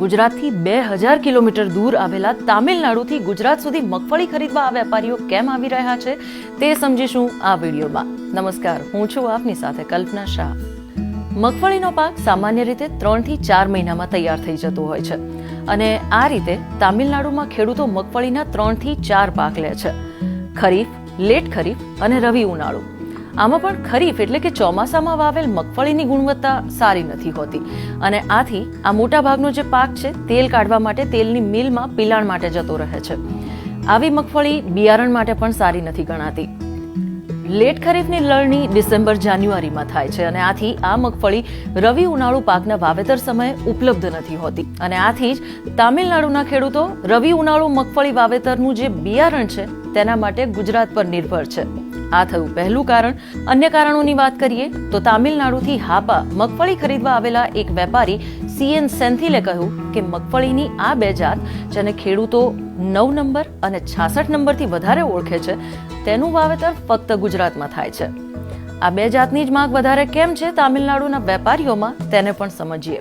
ગુજરાતથી બે હજાર કિલોમીટર દૂર આવેલા તામિલનાડુથી ગુજરાત સુધી મગફળી ખરીદવા આ વેપારીઓ કેમ આવી રહ્યા છે તે સમજીશું આ વિડીયોમાં. નમસ્કાર, હું છું આપની સાથે કલ્પના શાહ. મગફળીનો પાક સામાન્ય રીતે ત્રણથી ચાર મહિનામાં તૈયાર થઈ જતો હોય છે અને આ રીતે તામિલનાડુમાં ખેડૂતો મગફળીના ત્રણથી ચાર પાક લે છે. ખરીફ, લેટ ખરીફ અને રવિ ઉનાળુ. આમાં પણ ખરીફ એટલે કે ચોમાસામાં વાવેલ મગફળીની ગુણવત્તા સારી નથી હોતી. અને આથી આ મોટા ભાગનો જે પાક છે, તેલ કાઢવા માટે તેલની મિલમાં પિલાણ માટે જતો રહે છે. આવી મગફળી બિયારણ માટે પણ સારી નથી ગણાતી. લેટ ખરીફની લણણી ડિસેમ્બર જાન્યુઆરીમાં થાય છે અને આથી આ મગફળી રવિ ઉનાળુ પાકના વાવેતર સમયે ઉપલબ્ધ નથી હોતી. અને આથી જ તામિલનાડુના ખેડૂતો રવિ ઉનાળુ મગફળી વાવેતરનું જે બિયારણ છે, તેના માટે ગુજરાત પર નિર્ભર છે. આ થયું. પહેલું કારણ, અન્ય કારણોની વાત કરીએ, તો તામિલનાડુથી હાપા મગફળી ખરીદવા આવેલા એક વેપારી સીએન સેન્થિલે કહ્યું કે મગફળીની આ બે જાત, જેને ખેડૂતો નવ નંબર અને છાસઠ નંબરથી વધારે ઓળખે છે, તેનું વાવેતર ફક્ત ગુજરાતમાં થાય છે. આ બે જાતની જ માંગ વધારે કેમ છે તામિલનાડુના વેપારીઓમાં, તેને પણ સમજીએ.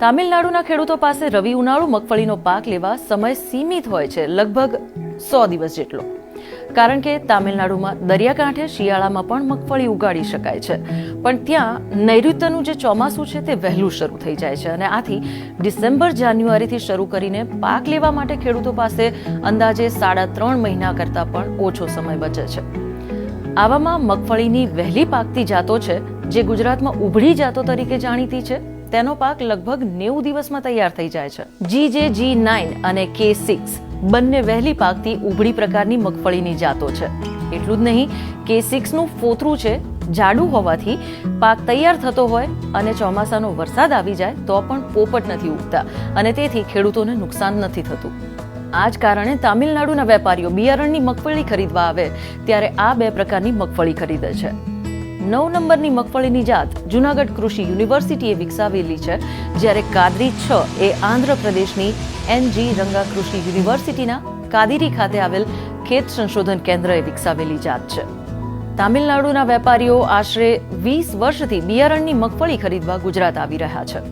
તામિલનાડુના ખેડૂતો પાસે રવિ ઉનાળુ મગફળીનો પાક લેવા સમય સીમિત હોય છે. લગભગ સો દિવસ જેટલો. કારણ કે તામિલનાડુમાં દરિયાકાંઠે શિયાળામાં પણ મગફળી ઉગાડી શકાય છે. પણ ત્યાં નૈઋત્યનું જે ચોમાસું છે તે વહેલું શરૂ થઈ જાય છે અને આથી ડિસેમ્બર, જાન્યુઆરીથી શરૂ કરીને પાક લેવા માટે ખેડૂતો પાસે અંદાજે સાડા ત્રણ મહિના કરતાં પણ ઓછો સમય બચે છે. આવામાં મગફળીની વહેલી પાકતી જાતો છે, જે ગુજરાતમાં ઉભળી જાતો તરીકે જાણીતી છે, તેનો પાક લગભગ નેવું દિવસમાં તૈયાર થઈ જાય છે. જી જે જી નાઇન અને કે સિક્સ બંને વહેલી પાકતી ઉભળી પ્રકારની મગફળીની જાતો છે. એટલું જ નહીં કે સિક્સનું ફોતરું છે, જાડું હોવાથી પાક તૈયાર થતો હોય અને ચોમાસાનો વરસાદ આવી જાય તો પણ પોપટ નથી ઉગતા અને તેથી ખેડૂતોને નુકસાન નથી થતું. આ જ કારણે તામિલનાડુના વેપારીઓ બિયારણની મગફળી ખરીદવા આવે ત્યારે આ બે પ્રકારની મગફળી ખરીદે છે. નવ નંબરની મગફળીની જાત જુનાગઢ કૃષિ યુનિવર્સિટીએ વિકસાવેલી છે, જ્યારે કાદરી છ એ આંધ્રપ્રદેશની એનજી રંગા કૃષિ યુનિવર્સિટીના કાદીરી ખાતે આવેલ ખેત સંશોધન કેન્દ્રએ વિકસાવેલી જાત છે. તામિલનાડુના વેપારીઓ આશરે વીસ વર્ષથી બિયારણની મગફળી ખરીદવા ગુજરાત આવી રહ્યા છે.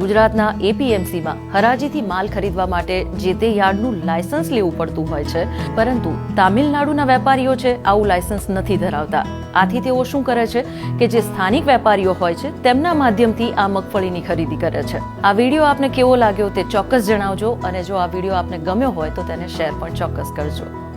ગુજરાતના એપીએમસીમાં હરાજીથી માલ ખરીદવા માટે જે તે યાર્ડનું લાયસન્સ લેવું પડતું હોય છે, પરંતુ તામિલનાડુના વેપારીઓ છે આવું લાયસન્સ નથી ધરાવતા. આથી તેઓ શું કરે છે કે જે સ્થાનિક વેપારીઓ હોય છે, તેમના માધ્યમથી આ મગફળીની ખરીદી કરે છે. આ વીડિયો આપને કેવો લાગ્યો તે ચોક્કસ જણાવજો અને જો આ વીડિયો આપને ગમ્યો હોય તો તેને શેર પણ ચોક્કસ કરજો.